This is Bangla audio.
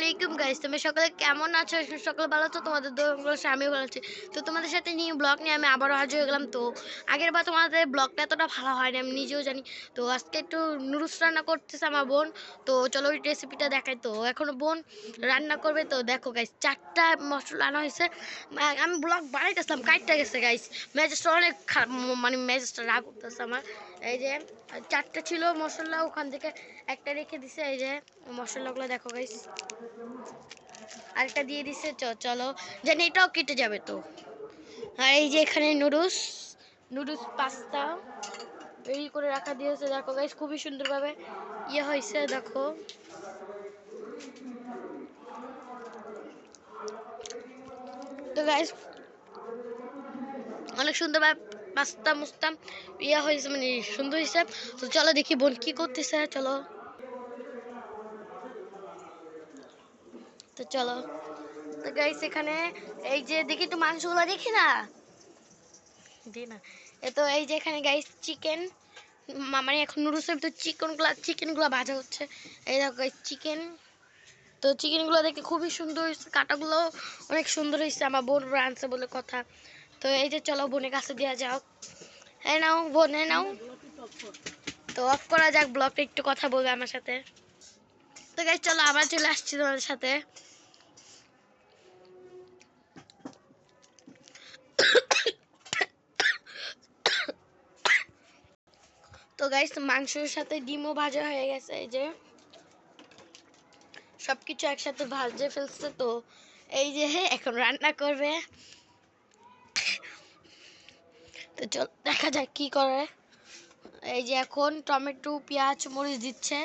আলাইকুম গাইস তুমি সকলে কেমন আছো? সকলে ভালো আছো। তোমাদের দোকানগুলো আমি ভালো আছি। তো তোমাদের সাথে নিয়ে ব্লগ নিয়ে আমি আবারও হাজির হয়ে গেলাম। তো আগের বার তোমাদের ব্লগটা এতটা ভালো হয়নি, আমি নিজেও জানি। তো আজকে একটু নুডলস রান্না করতেছে আমার বোন। তো চলো ওই রেসিপিটা দেখাই। তো এখনও বোন রান্না করবে। তো দেখো গাইস চারটা মশলা আনা হয়েছে। আমি ব্লগ বাড়াইতেছিলাম কাটটা গেছে গাইস মেজাজটা অনেক মানে মেজাজটা রাগ করতেছে আমার। এই যে, চারটা ছিল মশলা, ওখান থেকে একটা রেখে দিছে। এই যে, মশলাগুলো দেখো গাইস আরেকটা দিয়ে দিছে চলো। জানি এটাও কেটে যাবে তো। আর এই যে এখানে নুডলস নুডলস পাস্তা রেডি করে রাখা দিয়েছে। দেখো গাইস খুবই সুন্দরভাবে ইয়ে হয়েছে, দেখো। তো গাইস অনেক সুন্দরভাবে পাস্তা মুস্তাম ইয়া হয়েছে মানে সুন্দর হয়েছে। তো চলো দেখি বোন কি করতেছে, চলো। তো চলো। তো গাইস এখানে এই যে দেখি তো মাংসগুলো দেখি না? দি না। এ তো এই যে এখানে গাইস চিকেন মানে এখন নুডলসের ভিতর চিকেনগুলো চিকেনগুলো ভাজা হচ্ছে। এই দেখো গাইস চিকেন তো চিকেনগুলো দেখে খুবই সুন্দর হয়েছে কাটাগুলো অনেক সুন্দর হয়েছে আমার বোন রাঁধছে বলে কথা। তো এই যে চলো বোনের কাছে দেওয়া যাক। এই নাও বোন এই নাও। তো অফ করা যাক ব্লগটা একটু কথা বলবে আমার সাথে। তো গাইস চলো আবার চলে আসছি তোমাদের সাথে। তো গাইস মাংসের সাথে ডিমও ভাজা হয়ে গেছে, এই যে। সবকিছু একসাথে ভাজে ফেলছে তো। এই যে, এখন রান্না করবে। তো চল, দেখা যাক কি করে। এই যে এখন টমেটো, পেঁয়াজ, মরিচ দিচ্ছে।